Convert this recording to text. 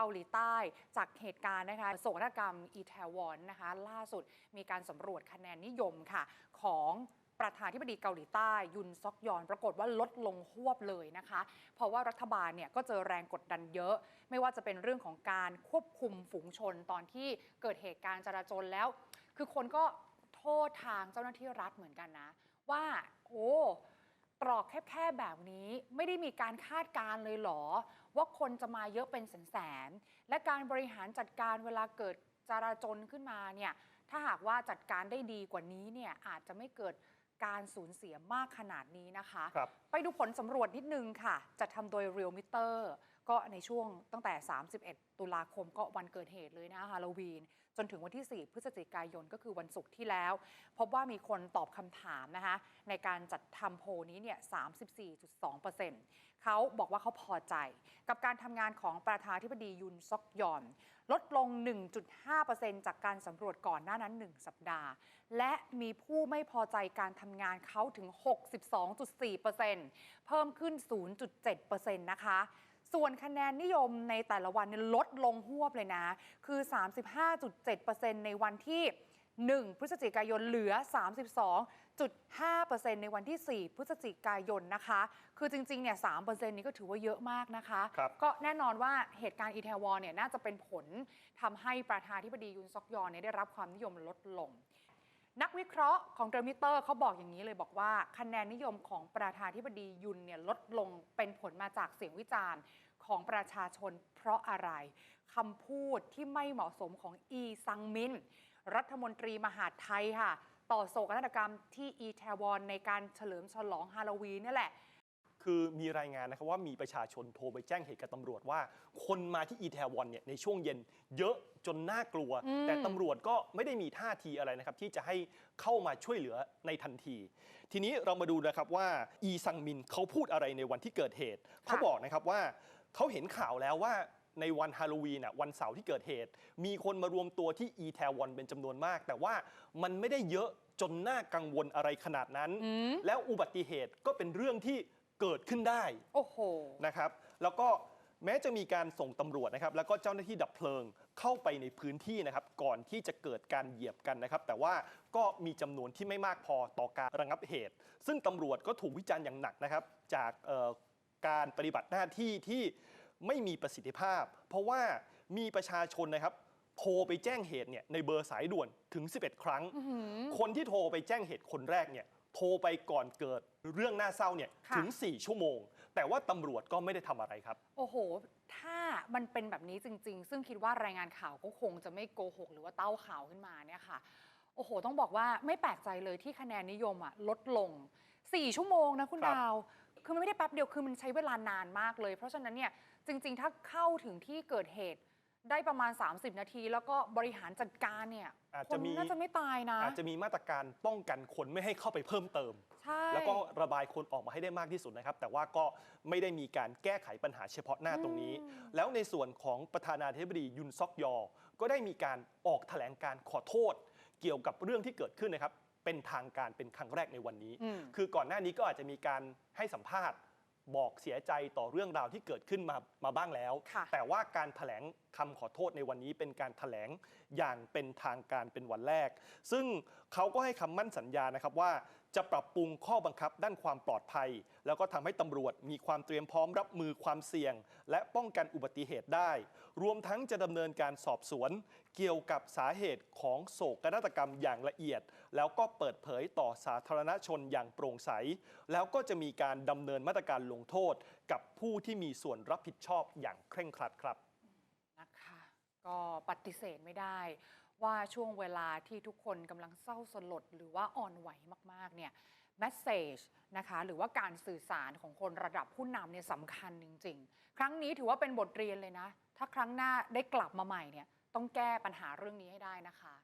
เกาหลีใต้จากเหตุการณ์นะคะโศกนาฏกรรมอีแทวอนนะคะล่าสุดมีการสำรวจคะแนนนิยมค่ะของประธานาธิบดีเกาหลีใต้ ยุนซอกยอน ปรากฏว่าลดลงหวบเลยนะคะ เพราะว่ารัฐบาลเนี่ยก็เจอแรงกดดันเยอะ ไม่ว่าจะเป็นเรื่องของการควบคุมฝูงชนตอนที่เกิดเหตุการณ์จราจรแล้ว คือคนก็โทษทางเจ้าหน้าที่รัฐเหมือนกันนะ ว่าโอ้ ตรอกแคบๆแบบนี้ไม่ได้มีการคาดการณ์เลยเหรอ ว่าคนจะมาเยอะเป็นแสนๆและการบริหารจัดการเวลาเกิดจราจรขึ้นมาเนี่ยถ้าหากว่าจัดการได้ดีกว่านี้เนี่ยอาจจะไม่เกิดการสูญเสียมากขนาดนี้นะคะครับไปดูผลสำรวจนิดนึงค่ะ จะทำโดย Real Meter ก็ในช่วงตั้งแต่ 31 ตุลาคมก็วันเกิดเหตุเลยนะฮาโลวีน จนถึงวันที่ 4 พฤศจิกายนก็คือวันศุกร์ที่แล้ว พบว่ามีคนตอบคำถามนะคะในการจัดทำโพนี้เนี่ย 34.2%เขาบอกว่าเขาพอใจ กับการทำงานของประธานาธิบดียุนซอกยอน ลดลง 1.5%จากการสำรวจก่อนหน้านั้น 1 สัปดาห์ และมีผู้ไม่พอใจการทำงานเขาถึง 62.4%เพิ่มขึ้น 0.7%นะคะ ส่วนคะแนนนิยมในแต่ละวันเนี่ยลดลงหวบเลยนะ คือ 35.7%ในวันที่ 1 พฤศจิกายนเหลือ 32.5%ในวันที่ 4 พฤศจิกายนนะคะ คือจริงๆ เนี่ย 3%นี้ก็ถือว่าเยอะมากนะคะครับก็แน่นอนว่าเหตุการณ์อีเทวอนเนี่ยน่าจะเป็นผลทำให้ประธานาธิบดียุนซอกยอนเนี่ยได้รับความนิยมลดลง นักวิเคราะห์ของเดอร์มิเตอร์เขาบอกอย่างนี้เลยบอกว่าคะแนนนิยมของประธานธิบดียุนเนี่ยลดลงเป็นผลมาจากเสียงวิจารณ์ของประชาชนเพราะอะไรคำพูดที่ไม่เหมาะสมของอีซังมิน รัฐมนตรีมหาไทยค่ะ ต่อโศกนาฏกรรมที่อีแทวอนในการเฉลิมฉลองฮาโลวีนนี่แหละ คือมีรายงานนะครับว่ามีประชาชนโทรไปแจ้งเหตุกับตำรวจว่า คนมาที่อีแทวอนเนี่ยในช่วงเย็นเยอะจนน่ากลัว แต่ตำรวจก็ไม่ได้มีท่าทีอะไรนะครับที่จะให้เข้ามาช่วยเหลือในทันที ทีนี้เรามาดูนะครับว่าอีซังมินเขาพูดอะไรในวันที่เกิดเหตุเขาบอกนะครับว่าเขาเห็นข่าวแล้วว่าในวันฮาโลวีนอะวันเสาร์ที่เกิดเหตุ มีคนมารวมตัวที่อีแทวอนเป็นจำนวนมาก แต่ว่ามันไม่ได้เยอะจนน่ากังวลอะไรขนาดนั้น แล้วอุบัติเหตุก็เป็นเรื่องที่ เกิดขึ้นได้โอ้โห นะครับแล้วก็แม้จะมีการส่งตำรวจนะครับแล้วก็เจ้าหน้าที่ดับเพลิงเข้าไปในพื้นที่นะครับก่อนที่จะเกิดการเหยียบกันนะครับ แต่ว่าก็มีจำนวนที่ไม่มากพอต่อการระงับเหตุ ซึ่งตำรวจก็ถูกวิจารณ์อย่างหนักนะครับ จากเอ่อการปฏิบัติหน้าที่ที่ไม่มีประสิทธิภาพ เพราะว่ามีประชาชนนะครับโทรไปแจ้งเหตุเนี่ยในเบอร์สายด่วนถึง 11 ครั้ง คนที่โทรไปแจ้งเหตุคนแรกเนี่ย โทรไปก่อนเกิดเรื่องน่าเศร้าเนี่ยค่ะ ถึง 4 ชั่วโมง แต่ว่าตำรวจก็ไม่ได้ทำอะไรครับ โอ้โห ถ้ามันเป็นแบบนี้จริง ๆ ซึ่งคิดว่ารายงานข่าวก็คงจะไม่โกหกหรือว่าเต้าข่าวขึ้นมาเนี่ยค่ะ โอ้โห ต้องบอกว่าไม่แปลกใจเลยที่คะแนนนิยมอะลดลง 4 ชั่วโมงนะคุณครับ ดาว คือมันไม่ได้แป๊บเดียว คือมันใช้เวลานานมากเลย เพราะฉะนั้นเนี่ยจริง ๆ ถ้าเข้าถึงที่เกิดเหตุ ได้ประมาณ 30 นาที แล้วก็บริหารจัดการเนี่ยอาจคจะนมี น่าจะไม่ตายนะ อาจจะมีมาตรการป้องกันคนไม่ให้เข้าไปเพิ่มเติม ใช่ แล้วก็ระบายคนออกมาให้ได้มากที่สุดนะครับ แต่ว่าก็ไม่ได้มีการแก้ไขปัญหาเฉพาะหน้าตรงนี้ แล้วในส่วนของประธานาธิบดียุนซอกยอ ก็ได้มีการออกแถลงการขอโทษ เกี่ยวกับเรื่องที่เกิดขึ้นนะครับ เป็นทางการเป็นครั้งแรกในวันนี้ อืม คือก่อนหน้านี้ก็อาจจะมีการให้สัมภาษณ์ บอกเสียใจต่อเรื่องราวที่เกิดขึ้นมามาบ้างแล้วค่ะแต่ว่าการแถลงคำขอโทษในวันนี้เป็นการแถลงอย่างเป็นทางการเป็นวันแรก ซึ่งเขาก็ให้คำมั่นสัญญานะครับว่าจะปรับปรุงข้อบังคับด้านความปลอดภัย แล้วก็ทำให้ตำรวจมีความเตรียมพร้อมรับมือความเสี่ยง และป้องกันอุบัติเหตุได้ รวมทั้งจะดำเนินการสอบสวน เกี่ยวกับสาเหตุของโศกนาฏกรรมอย่างละเอียด แล้วก็เปิดเผยต่อสาธารณชนอย่างโปร่งใส แล้วก็จะมีการดำเนินมาตรการลงโทษ กับผู้ที่มีส่วนรับผิดชอบอย่างเคร่งครัดครับนะคะก็ปฏิเสธไม่ได้ ว่าช่วงเวลาที่ทุกคนกำลังเศร้าสลด หรือว่าอ่อนไหวมากๆเนี่ยแมสเซจนะคะหรือว่าการสื่อสารของคนระดับผู้นำเนี่ยสำคัญจริง ๆ ครั้งนี้ถือว่าเป็นบทเรียนเลยนะ ถ้าครั้งหน้าได้กลับมาใหม่เนี่ยต้องแก้ปัญหาเรื่องนี้ให้ได้นะคะ